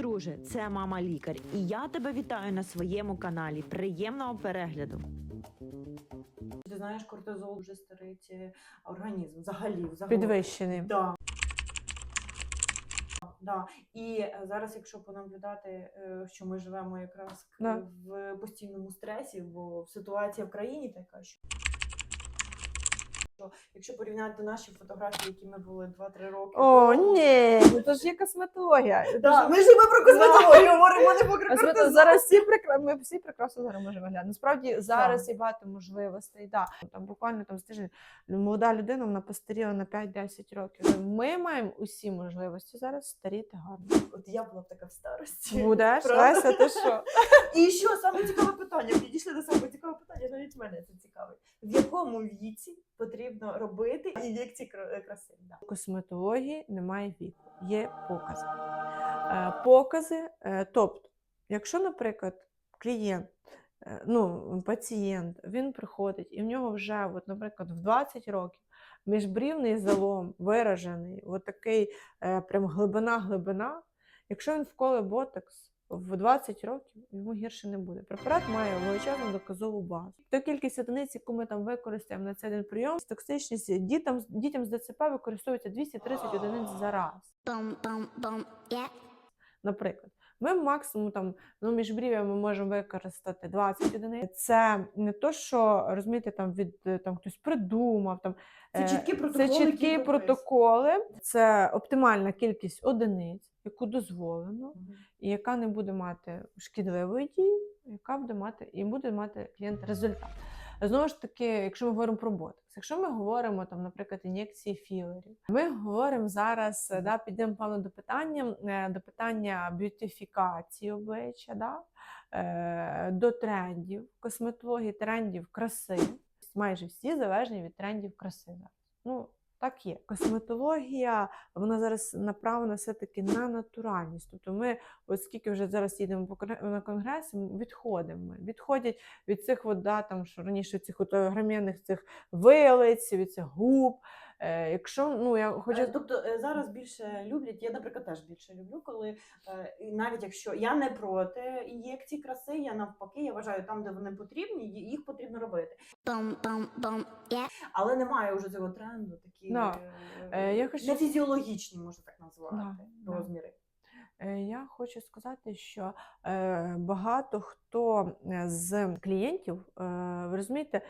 друже, це мама лікар, і я тебе вітаю на своєму каналі. Приємного перегляду. Ти знаєш, кортизол вже старить організм взагалі. взагалі. Підвищений. Да. Да. І е, зараз, якщо понаблюдати, е, що ми живемо якраз Да. в постійному стресі, бо ситуація в країні така, що що якщо порівняти наші фотографії, які ми були 2-3 роки. О, ні, ну то ж є косметологія. Да, ми ж ми про косметологію говоримо, не про кортизол. Зараз всі прекра... ми всі прекрасно зараз можемо глянути. Насправді зараз є багато можливостей. Да. Там буквально там з тиждень молода людина вона постаріла на 5-10 років. Ми маємо усі можливості зараз старіти гарно. От я була б така в старості. Будеш, Леся, ти що? І що саме цікаве питання? Підійшли до самого цікавого питання, навіть мене це цікавить. В якому віці потрібно робити ін'єкції кра- краси? У косметології немає віку, є покази. Е, Покази, е, тобто, якщо, наприклад, клієнт, е, ну, пацієнт, він приходить і в нього вже, от, наприклад, в 20 років міжбрівний залом виражений, от такий е, прям глибина-глибина, якщо він вколе ботекс, в 20 років йому гірше не буде. Препарат має величезну доказову базу. То кількість одиниць, яку ми там використаємо на цей один прийом, токсичність дітям, дітям з ДЦП використовується 230 одиниць за раз. Наприклад, ми максимум там ну, міжбрів'я ми можемо використати 20 одиниць. Це не то, що розумієте, там від е, там хтось придумав. Там Це е, чіткі це протоколи, які чіткі протоколи, це оптимальна кількість одиниць, яку дозволено, і яка не буде мати шкідливої дії, яка буде мати і буде мати клієнт результат. Знову ж таки, якщо ми говоримо про ботокс, якщо ми говоримо там, наприклад, ін'єкції філерів, ми говоримо зараз, да, підемо певно до питання е, до питання б'ютифікації обличчя, да, е, до трендів косметології, трендів краси. Майже всі залежні від трендів краси. Ну, так є. Косметологія, вона зараз направлена все-таки на натуральність. Тобто ми, оскільки вже зараз їдемо на конгреси, відходимо. Відходять від цих вода, там, що раніше цих гром'яних цих вилиць, від цих губ. Е, якщо, ну, я хочу... Е, Тобто е, зараз більше люблять, я, наприклад, теж більше люблю, коли навіть якщо я не проти ін'єкцій краси, я навпаки, я вважаю, там, де вони потрібні, їх потрібно робити. Boom, boom, boom, yeah. Але немає вже цього тренду, такі Да. Е, я хочу- не фізіологічні, можна так назвати, да. розміри. Я хочу сказати, що е, багато хто з клієнтів, е, ви розумієте,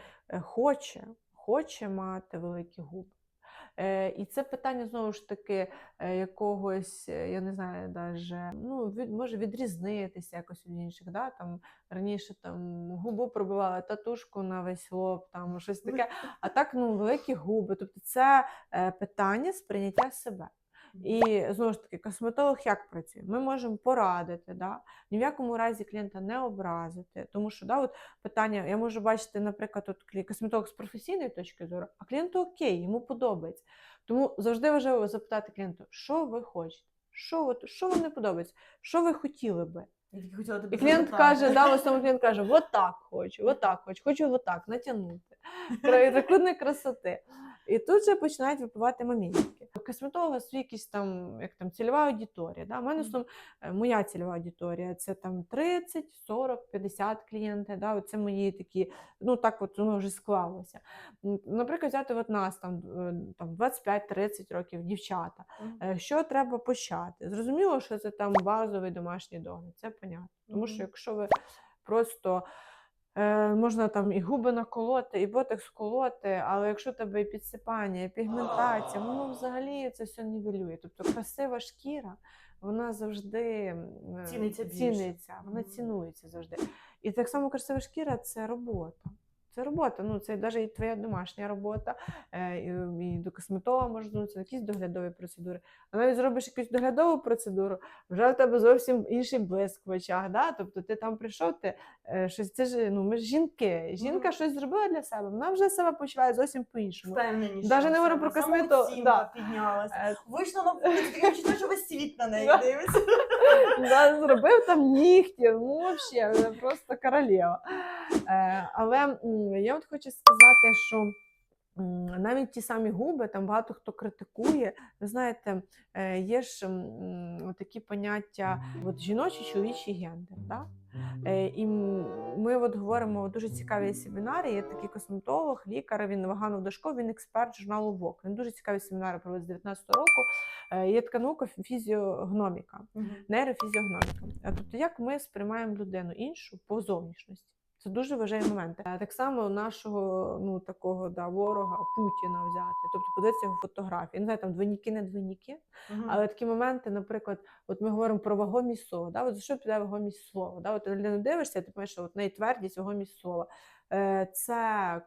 хоче, хоче мати великі губи. Е, І це питання знову ж таки е, якогось, е, я не знаю, даже, ну, від, може відрізнитися якось від інших. Да? Там, раніше там, губу пробивали татушку на весь лоб, там, щось таке. А так ну, великі губи. Тобто це питання сприйняття себе. І знову ж таки, косметолог як працює? Ми можемо порадити, да? ні в якому разі клієнта не образити. Тому що да, от питання, я можу бачити, наприклад, от косметолог з професійної точки зору, а клієнту окей, йому подобається. Тому завжди важливо запитати клієнту, що ви хочете, що, от, що вам не подобається, що ви хотіли би. Я хотіла І клієнт каже, да, ось саме клієнт каже, от так хочу, от так хочу, хочу от так натягнути. Трикутник красоти. І тут же починають випивати моментики. Косметолога свій якісь там, як там цільова аудиторія. Да? У мене основ, е, моя цільова аудиторія це там 30, 40, 50 клієнти. Да? Це мої такі, ну так от воно вже склалося. Наприклад, взяти от нас там, е, там 25-30 років дівчата. Мгм. Е, Що треба почати? Зрозуміло, що це там базовий домашній догляд, це понятно. Тому що якщо ви просто можна там і губи наколоти, і ботекс колоти, але якщо у тебе і підсипання, і пігментація, воно взагалі це все нівелює. Тобто красива шкіра, вона завжди е, Ціниться ціниться, вона цінується завжди. І так само красива шкіра це робота. Це робота, ну це навіть і твоя домашня робота, е, і, до косметолога можна звернутися, якісь доглядові процедури. А навіть зробиш якусь доглядову процедуру, вже в тебе зовсім інший блиск в очах. Да? Тобто ти там прийшов, ти е, щось це ж ну ми ж жінки. Жінка Мгм. щось зробила для себе, вона вже себе почуває зовсім по-іншому. Впевненіше. Даже не говорю про космету, да. піднялася. Е, Вийшла на таке відчуття, що весь світ на неї дивиться. да, зробив там нігті, ну взагалі, просто королева. Е, але я от хочу сказати, що Навіть ті самі губи, там багато хто критикує. Ви знаєте, е, є ж такі поняття от, жіночий, чоловічий гендер. Да? Е, І ми от говоримо дуже цікаві семінари. Є такий косметолог, лікар, він Ваганов Дашко, він експерт журналу ВОК. Він дуже цікаві семінари проводить з 19 року. Е, Є така наука фізіогноміка, нейрофізіогноміка. Тобто, як ми сприймаємо людину іншу по зовнішності. Це дуже важливі момент. Е, Так само нашого ну такого да, ворога Путіна взяти. Тобто подивитися його фотографії. Не знаю, там двойники, не двойники. Мгм. Але такі моменти, наприклад, от ми говоримо про вагомість слова. Да? От за що піде вагомість слова? Да? От ти людину дивишся, ти пишеш, от неї твердість, вагомість слова. Е, Це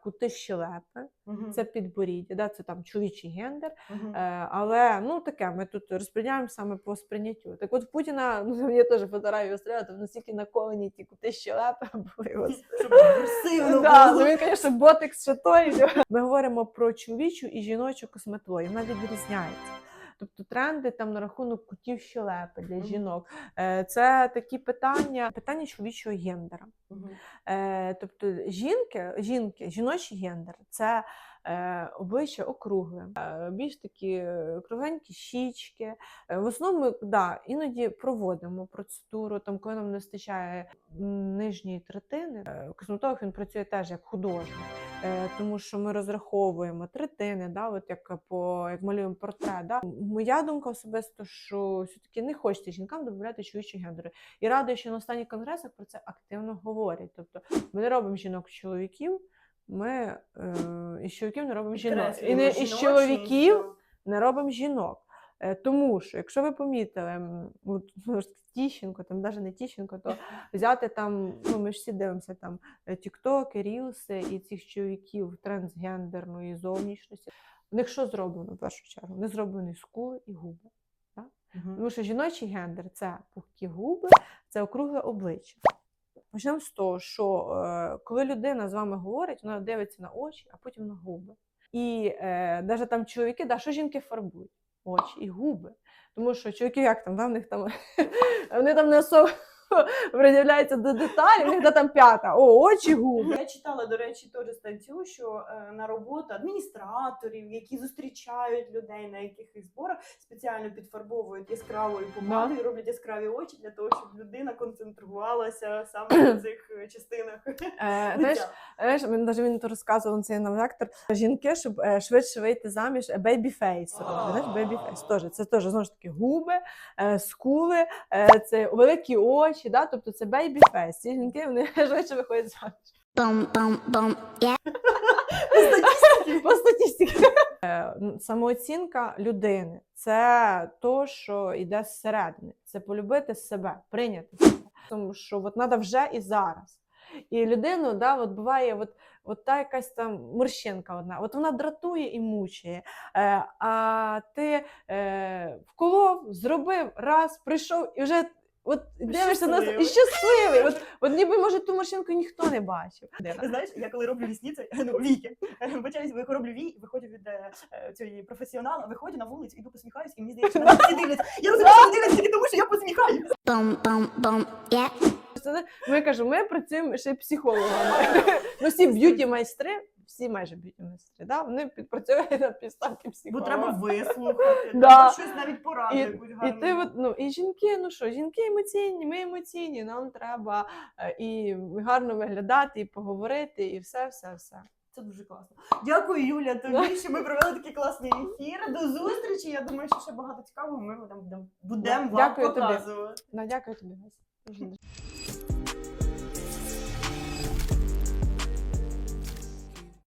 кути щелепи, Мгм. це підборіддя, да? це там чоловічий гендер. Е, але ну таке, ми тут розподіляємо саме по сприйняттю. Так от Путіна, ну є теж фотографії стріляти, настільки наколені ті кути щелепи були. Да, він, звісно, ботекс ще той. Ми говоримо про чоловічу і жіночу косметологію. Вона відрізняється. Тобто тренди там на рахунок кутів щелепи для жінок. Е, Це такі питання, питання чоловічого гендера. Е, Тобто жінки, жінки, жіночий гендер це е, обличчя округле, більш такі кругленькі щічки. В основному, да, іноді проводимо процедуру, там, коли нам не вистачає нижньої третини. Косметолог він працює теж як художник, тому що ми розраховуємо третини, да, от як по як малюємо портрет. Да. Моя думка особисто, що все-таки не хочеться жінкам додати чоловічі гендери. І радую, що на останніх конгресах про це активно говорять. Тобто ми не робимо жінок чоловіків, ми е, із чоловіків не робимо жінок. І не із чоловіків не робимо жінок. Е, Тому що, якщо ви помітили, от, Тіщенко, там навіть не Тіщенко, то взяти там, ну ми ж всі дивимося там е, тіктоки, рілси і цих чоловіків трансгендерної зовнішності. В них що зроблено в першу чергу? В них зроблені скули і губи. Мгм. Тому що жіночий гендер це пухкі губи, це округле обличчя. Почнемо з того, що е, коли людина з вами говорить, вона дивиться на очі, а потім на губи. І е, навіть там чоловіки, да, що жінки фарбують? Очі і губи. Тому що чоловіки, як там, да, в них там вони там не особо приділяються до деталей, них да, там п'ята, о, очі, губи. Я читала, до речі, теж статтю, що е, на роботу адміністраторів, які зустрічають людей на якихось зборах, спеціально підфарбовують яскравою помадою, роблять яскраві очі для того, щоб людина концентрувалася саме на цих е, частинах. Е, знаєш. Знаєш, він навіть він то розказував цей нам лектор. Жінки, щоб швидше вийти заміж, бейбі-фейс роблять. Знаєш, бейбі-фейс теж. Це теж знову ж таки губи, скули, це великі очі, да? тобто це бейбі-фейс. Ці жінки вони швидше виходять заміж. Yeah. По статистиці. Е, Самооцінка людини це то, що йде зсередини. Це полюбити себе, прийняти себе. Тому що от треба вже і зараз. І людину, да, от буває, от, от та якась там морщинка одна, от вона дратує і мучає. Е, а ти е, вколов, зробив раз, прийшов і вже. От дивишся на і щасливий. От, от ніби може ту морщинку ніхто не бачив. Знаєш, я коли роблю рісниці, ну віки, коли роблю вій, виходжу від е, е, цієї професіонала, виходжу на вулицю, іду посміхаюсь, і мені здається, що мене всі дивляться. Я розумію, що дивляться тільки тому, що я посміхаюсь. Boom. Yeah. Це Ми кажемо, ми працюємо ще психологами. Ну, всі б'юті майстри, всі майже б'юті майстри, да? вони підпрацюють на підставки Бо треба вислухати, Да. треба щось навіть пораду І- І ти от, ну і жінки, ну що, жінки емоційні, ми емоційні, нам треба е, і гарно виглядати, і поговорити, і все, все, все. Це дуже класно. Дякую, Юля, тобі, що ми провели такий класний ефір. До зустрічі. Я думаю, що ще багато цікавого ми будемо будемо вам Дякую тобі. показувати. Ну, дякую тобі.